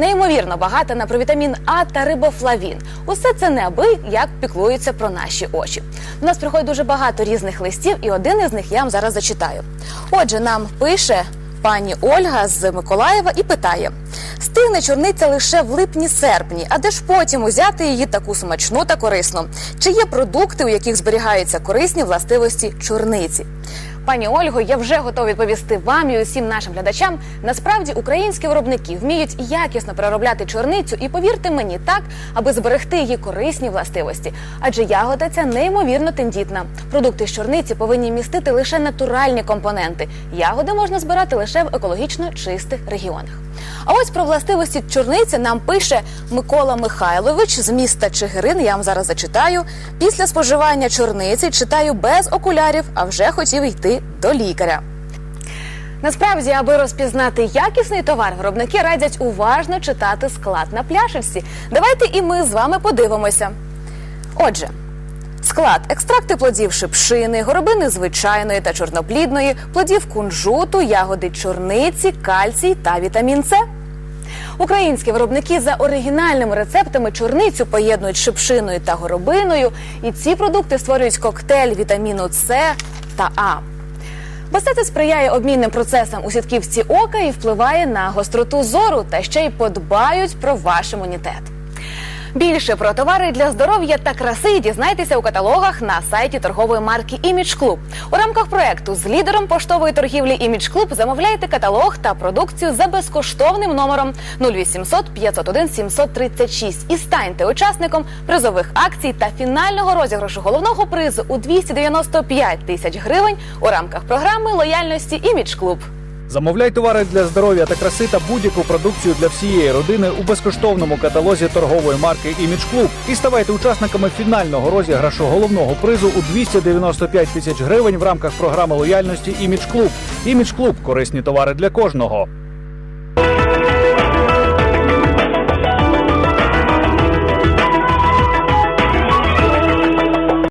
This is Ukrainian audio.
Неймовірно багата на провітамін А та рибофлавін. Усе це неаби як піклуються про наші очі. До нас приходить дуже багато різних листів, і один із них я вам зараз зачитаю. Отже, нам пише пані Ольга з Миколаєва і питає: стигне чорниця лише в липні-серпні, а де ж потім узяти її таку смачну та корисну? Чи є продукти, у яких зберігаються корисні властивості чорниці? Пані Ольго, я вже готова відповісти вам і усім нашим глядачам. Насправді українські виробники вміють якісно переробляти чорницю, і повірте мені, так, аби зберегти її корисні властивості. Адже ягода ця неймовірно тендітна. Продукти з чорниці повинні містити лише натуральні компоненти. Ягоди можна збирати лише в екологічно чистих регіонах. А ось про властивості чорниці нам пише Микола Михайлович з міста Чигирин. Я вам зараз зачитаю. Після споживання чорниці читаю без окулярів, а вже хотів йти до лікаря. Насправді, аби розпізнати якісний товар, виробники радять уважно читати склад на пляшечці. Давайте і ми з вами подивимося. Отже, склад екстракти плодів шипшини, горобини звичайної та чорноплідної, плодів кунжуту, ягоди чорниці, кальцій та вітамін С. Українські виробники за оригінальними рецептами чорницю поєднують шипшиною та горобиною, і ці продукти створюють коктейль вітаміну С та А. Бо це сприяє обмінним процесам у сітківці ока і впливає на гостроту зору та ще й подбають про ваш імунітет. Більше про товари для здоров'я та краси дізнайтеся у каталогах на сайті торгової марки Імідж Клуб. У рамках проекту з лідером поштової торгівлі Імідж Клуб замовляйте каталог та продукцію за безкоштовним номером 0800 501 736 і станьте учасником призових акцій та фінального розіграшу головного призу у 295 тисяч гривень у рамках програми лояльності Імідж Клуб. Замовляй товари для здоров'я та краси та будь-яку продукцію для всієї родини у безкоштовному каталозі торгової марки Імідж Клуб і ставайте учасниками фінального розіграшу головного призу у 295 тисяч гривень в рамках програми лояльності Імідж Клуб. Імідж Клуб корисні товари для кожного.